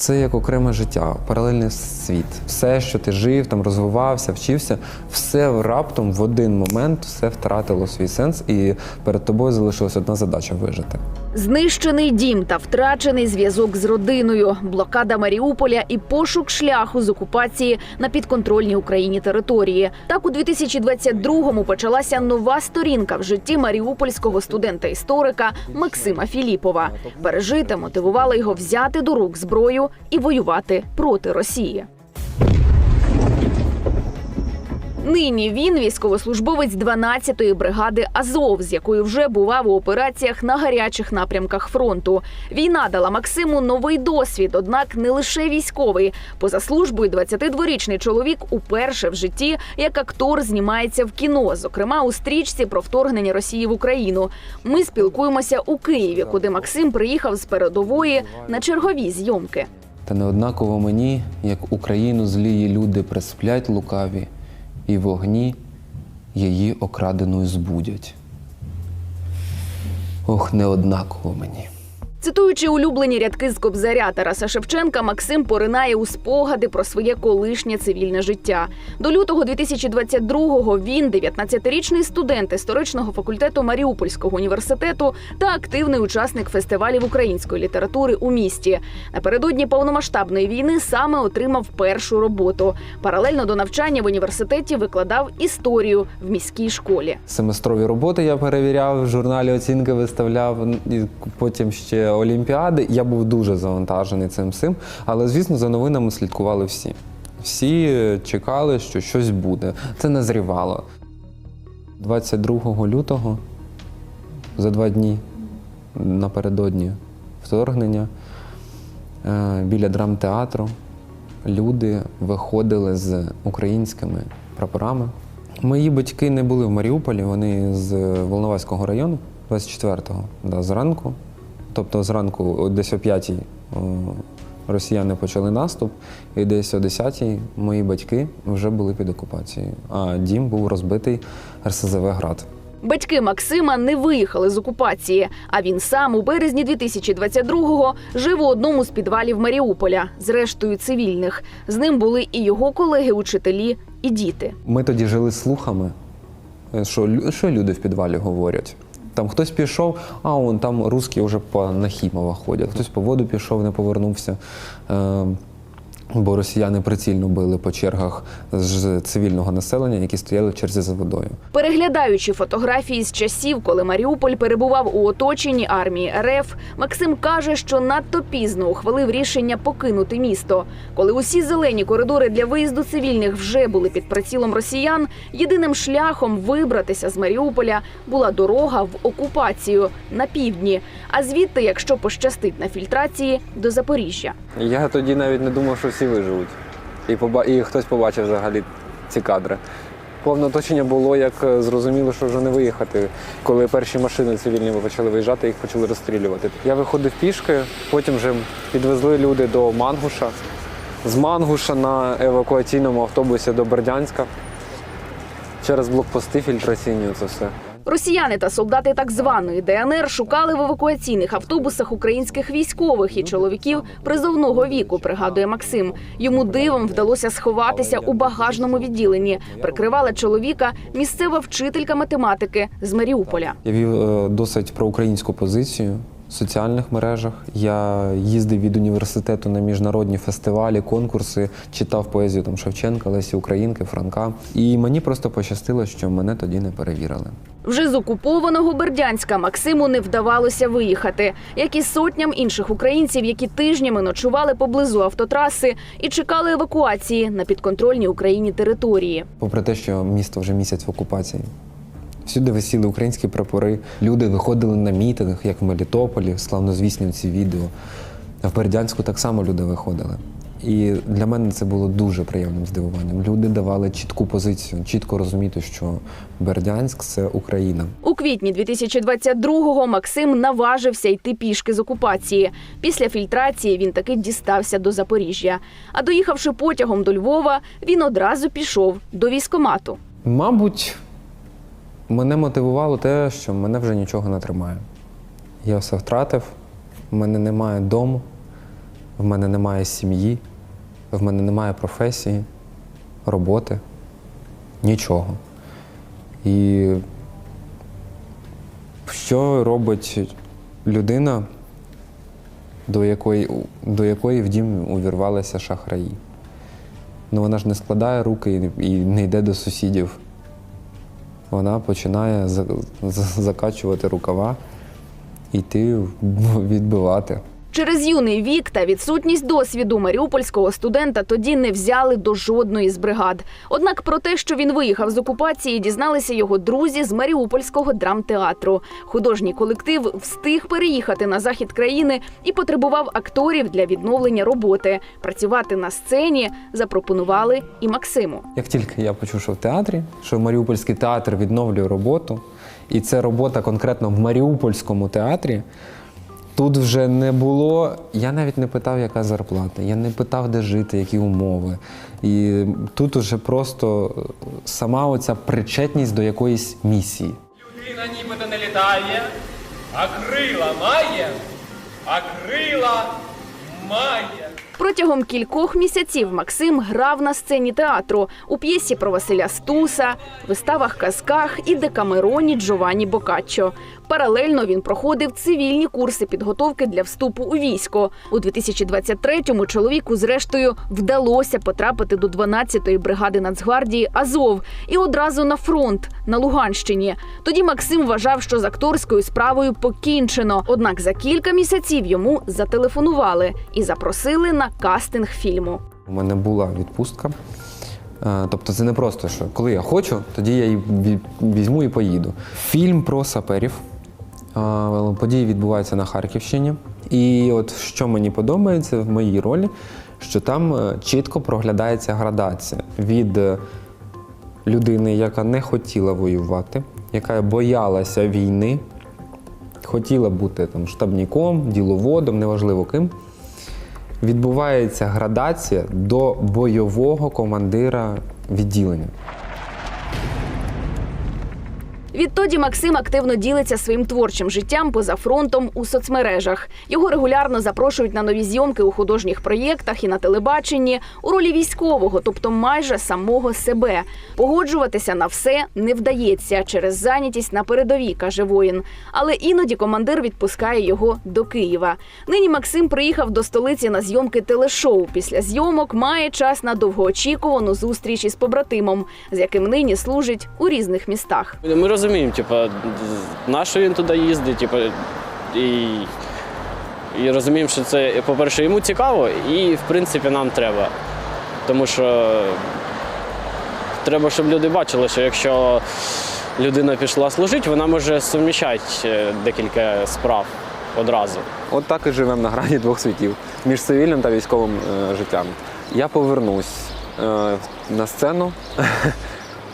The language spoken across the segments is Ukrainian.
Це як окреме життя, паралельний світ. Все, що ти жив, там розвивався, вчився, все раптом в один момент все втратило свій сенс, і перед тобою залишилась одна задача вижити. Знищений дім та втрачений зв'язок з родиною, блокада Маріуполя і пошук шляху з окупації на підконтрольній Україні території. Так у 2022-му почалася нова сторінка в житті маріупольського студента-історика Максима Філіпова. Пережите мотивувало його взяти до рук зброю і воювати проти Росії. Нині він військовослужбовець 12-ї бригади Азов, з якою вже бував у операціях на гарячих напрямках фронту. Війна дала Максиму новий досвід, однак не лише військовий. Поза службою 22-річний чоловік уперше в житті як актор знімається в кіно, зокрема у стрічці про вторгнення Росії в Україну. Ми спілкуємося у Києві, куди Максим приїхав з передової на чергові зйомки. Та не однаково мені, як Україну злії люди присплять лукаві, і вогні її окраденою збудять. Ох, неоднаково мені. Цитуючи улюблені рядки з Кобзаря Тараса Шевченка, Максим поринає у спогади про своє колишнє цивільне життя. До лютого 2022-го він, 19-річний студент історичного факультету Маріупольського університету та активний учасник фестивалів української літератури у місті. Напередодні повномасштабної війни саме отримав першу роботу. Паралельно до навчання в університеті викладав історію в міській школі. Семестрові роботи я перевіряв, в журналі оцінки виставляв, і потім ще олімпіади. Я був дуже завантажений цим всім, але звісно, за новинами слідкували всі. Всі е, чекали, що щось буде. Це назрівало. 22 лютого, за два дні напередодні вторгнення, е, біля драмтеатру люди виходили з українськими прапорами. Мої батьки не були в Маріуполі, вони з Волноваського району, 24-го, да, зранку. Тобто зранку, десь о 5-й росіяни почали наступ, і десь о 10-й мої батьки вже були під окупацією. А дім був розбитий РСЗВ Град. Батьки Максима не виїхали з окупації, а він сам у березні 2022-го жив у одному з підвалів Маріуполя з рештою цивільних. З ним були і його колеги-учителі, і діти. Ми тоді жили слухами, що, що люди в підвалі говорять. Там хтось пішов, а он там русські вже по Нахімова ходять, хтось по воду пішов, не повернувся. Бо росіяни прицільно били по чергах з цивільного населення, які стояли в черзі за водою. Переглядаючи фотографії з часів, коли Маріуполь перебував у оточенні армії РФ, Максим каже, що надто пізно ухвалив рішення покинути місто. Коли усі зелені коридори для виїзду цивільних вже були під прицілом росіян, єдиним шляхом вибратися з Маріуполя була дорога в окупацію на півдні. А звідти, якщо пощастить на фільтрації, до Запоріжжя. Я тоді навіть не думав, що всі виживуть. І, поба... і хтось побачив взагалі ці кадри. Повне оточення було, як е, зрозуміло, що вже не виїхати. Коли перші машини цивільні почали виїжджати, їх почали розстрілювати. Я виходив пішки, потім вже підвезли люди до Мангуша. З Мангуша на евакуаційному автобусі до Бердянська. Через блокпости фільтраційні це все. Росіяни та солдати так званої ДНР шукали в евакуаційних автобусах українських військових і чоловіків призовного віку. Пригадує Максим. Йому дивом вдалося сховатися у багажному відділенні. Прикривала чоловіка місцева вчителька математики з Маріуполя. Я вів е, досить проукраїнську позицію соціальних мережах. Я їздив від університету на міжнародні фестивалі, конкурси, читав поезію там Шевченка, Лесі Українки, Франка. І мені просто пощастило, що мене тоді не перевірили. Вже з окупованого Бердянська Максиму не вдавалося виїхати, як і сотням інших українців, які тижнями ночували поблизу автотраси і чекали евакуації на підконтрольній Україні території. Попри те, що місто вже місяць в окупації. Всюди висіли українські прапори, люди виходили на мітинг, як в Мелітополі, славнозвісні ці відео. В Бердянську так само люди виходили. І для мене це було дуже приємним здивуванням. Люди давали чітку позицію, чітко розуміти, що Бердянськ це Україна. У квітні 2022-го Максим наважився йти пішки з окупації. Після фільтрації він таки дістався до Запоріжжя. А доїхавши потягом до Львова, він одразу пішов до військомату. Мабуть, мене мотивувало те, що мене вже нічого не тримає. Я все втратив, в мене немає дому, в мене немає сім'ї, в мене немає професії, роботи, нічого. І що робить людина, до якої, до якої в дім увірвалися шахраї? Ну вона ж не складає руки і не йде до сусідів. Вона починає за- за- закачувати рукава і йти відбивати. Через юний вік та відсутність досвіду маріупольського студента тоді не взяли до жодної з бригад. Однак про те, що він виїхав з окупації, дізналися його друзі з Маріупольського драмтеатру. Художній колектив встиг переїхати на захід країни і потребував акторів для відновлення роботи. Працювати на сцені запропонували і Максиму. Як тільки я почув, що в театрі, що Маріупольський театр відновлює роботу, і це робота конкретно в Маріупольському театрі, тут вже не було. Я навіть не питав, яка зарплата, я не питав, де жити, які умови. І тут уже просто сама оця причетність до якоїсь місії. Людина нібито не літає, а крила має, а крила має. Протягом кількох місяців Максим грав на сцені театру у п'єсі про Василя Стуса, виставах казках і декамероні Джованні Бокаччо. Паралельно він проходив цивільні курси підготовки для вступу у військо. У 2023-му чоловіку, зрештою, вдалося потрапити до 12-ї бригади Нацгвардії Азов і одразу на фронт на Луганщині. Тоді Максим вважав, що з акторською справою покінчено. Однак за кілька місяців йому зателефонували і запросили на кастинг фільму. У мене була відпустка. Е, Тобто це не просто, що коли я хочу, тоді я її візьму і поїду. Фільм про саперів. Е, Події відбуваються на Харківщині. І от що мені подобається в моїй ролі, що там е, чітко проглядається градація від е, людини, яка не хотіла воювати, яка боялася війни, хотіла бути там штабніком, діловодом, неважливо ким відбувається градація до бойового командира відділення. Відтоді Максим активно ділиться своїм творчим життям поза фронтом у соцмережах. Його регулярно запрошують на нові зйомки у художніх проєктах і на телебаченні у ролі військового, тобто майже самого себе. Погоджуватися на все не вдається через зайнятість на передовій, каже воїн. Але іноді командир відпускає його до Києва. Нині Максим приїхав до столиці на зйомки телешоу. Після зйомок має час на довгоочікувану зустріч із побратимом, з яким нині служить у різних містах. Ми розуміємо, типу, на що він туди їздить, типу, і, і розуміємо, що це, по-перше, йому цікаво, і в принципі нам треба. Тому що треба, щоб люди бачили, що якщо людина пішла служити, вона може суміщати е, декілька справ одразу. От так і живемо на грані двох світів між цивільним та військовим е, життям. Я повернусь е, на сцену,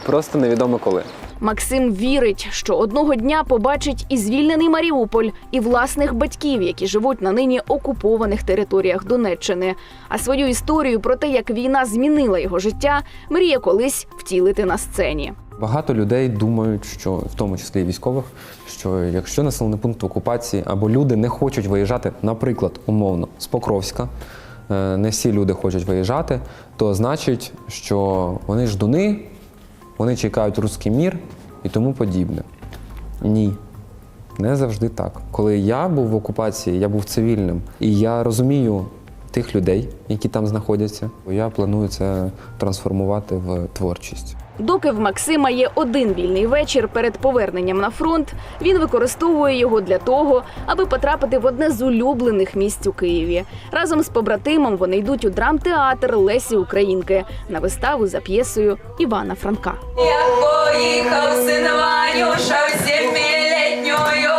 просто невідомо коли. Максим вірить, що одного дня побачить і звільнений Маріуполь, і власних батьків, які живуть на нині окупованих територіях Донеччини. А свою історію про те, як війна змінила його життя, мріє колись втілити на сцені. Багато людей думають, що в тому числі і військових, що якщо населений пункт окупації або люди не хочуть виїжджати, наприклад, умовно, з Покровська, е, не всі люди хочуть виїжджати, то значить, що вони ждуни, вони чекають руський мір і тому подібне. Ні. Не завжди так. Коли я був в окупації, я був цивільним, і я розумію тих людей, які там знаходяться. Я планую це трансформувати в творчість. Доки в Максима є один вільний вечір перед поверненням на фронт, він використовує його для того, аби потрапити в одне з улюблених місць у Києві. Разом з побратимом вони йдуть у драмтеатр Лесі Українки на виставу за п'єсою Івана Франка. Я поїхав син Ванюша всім сімилітньою